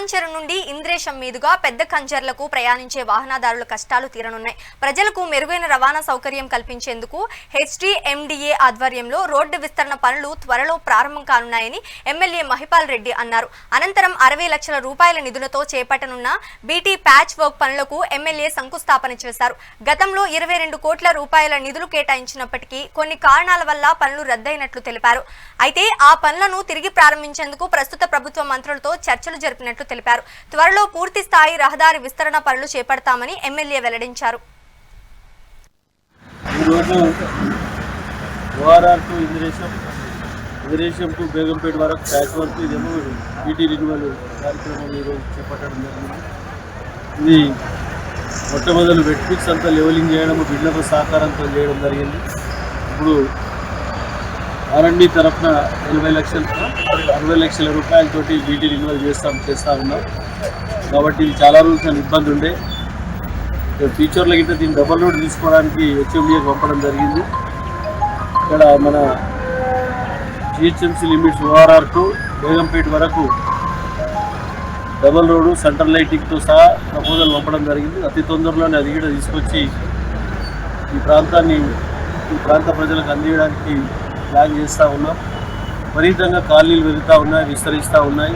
పటాన్చెరు నుండి ఇంద్రేశం మీదుగా పెద్ద కంజర్లకు ప్రయాణించే వాహనదారుల కష్టాలు తీరనున్నాయి. ప్రజలకు మెరుగైన రవాణా సౌకర్యం కల్పించేందుకు హెచ్డిఎండిఏ ఆధ్వర్యంలో రోడ్డు విస్తరణ పనులు త్వరలో ప్రారంభం కానున్నాయని ఎమ్మెల్యే మహిపాల్ రెడ్డి అన్నారు. అనంతరం అరవై లక్షల రూపాయల నిధులతో చేపట్టనున్న బీటీ ప్యాచ్ వర్క్ పనులకు ఎమ్మెల్యే శంకుస్థాపన చేశారు. గతంలో ఇరవై రెండు కోట్ల రూపాయల నిధులు కేటాయించినప్పటికీ కొన్ని కారణాల వల్ల పనులు రద్దయినట్లు తెలిపారు. అయితే ఆ పనులను తిరిగి ప్రారంభించేందుకు ప్రస్తుత ప్రభుత్వ మంత్రులతో చర్చలు జరిపినట్లు తెలిపారు. త్వరలో పూర్తి స్థాయి రహదారి విస్తరణ పనులు చేపడతామని ఎమ్మెల్యే వెల్లడించారు. ORR to Indresham Indresham to Begumpet వరకు ప్యాచ్ ఇదేమో రిన్యువల్ కార్యక్రమం ఈరోజు చేపట్టడం జరిగింది. ఇది మొట్టమొదలు వెట్ పిక్స్ అంతా లెవెలింగ్ చేయడం బిడ్డలకు సహకారంతో చేయడం జరిగింది. ఇప్పుడు ఆర్ఎండి తరఫున ఎనభై లక్షల అరవై లక్షల రూపాయలతోటి వీటిని ఇన్వాల్వ్ చేస్తాం చేస్తా ఉన్నాం. కాబట్టి చాలా రోజులు చాలా ఇబ్బంది ఉండే. ఫ్యూచర్లో గిట్ట దీన్ని డబల్ రోడ్ తీసుకోవడానికి హెచ్ఎండిఏ పంపడం జరిగింది. ఇక్కడ మన GHMC limits ORR to Begumpet వరకు డబల్ రోడ్డు సెంట్రల్ లైటింగ్తో సహా ప్రపోజల్ పంపడం జరిగింది. అతి తొందరలోనే అది కూడా తీసుకొచ్చి ఈ ప్రాంతాన్ని ఈ ప్రాంత ప్రజలకు అందించడానికి ప్లాన్ చేస్తూ ఉన్నాం. విపరీతంగా కాలనీలు పెరుగుతూ ఉన్నాయి విస్తరిస్తూ ఉన్నాయి.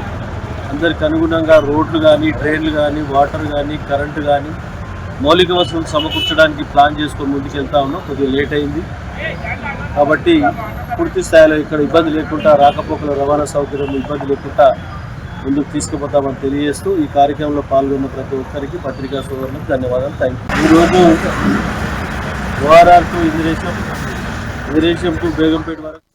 అందరికి అనుగుణంగా రోడ్లు కానీ ట్రైన్లు కానీ వాటర్ కానీ కరెంటు కానీ మౌలిక వసతులు సమకూర్చడానికి ప్లాన్ చేసుకొని ముందుకు వెళ్తా ఉన్నాం. కొద్దిగా లేట్ అయింది. కాబట్టి పూర్తి స్థాయిలో ఇక్కడ ఇబ్బంది లేకుండా రాకపోకల రవాణా సౌకర్యం ఇబ్బంది లేకుండా ముందుకు తీసుకుపోతామని తెలియజేస్తూ ఈ కార్యక్రమంలో పాల్గొన్న ప్రతి ఒక్కరికి పత్రికా సోదరులకు ధన్యవాదాలు. థ్యాంక్ యూ ఈరోజు ORR to Indresham Indresham to Begumpet వరకు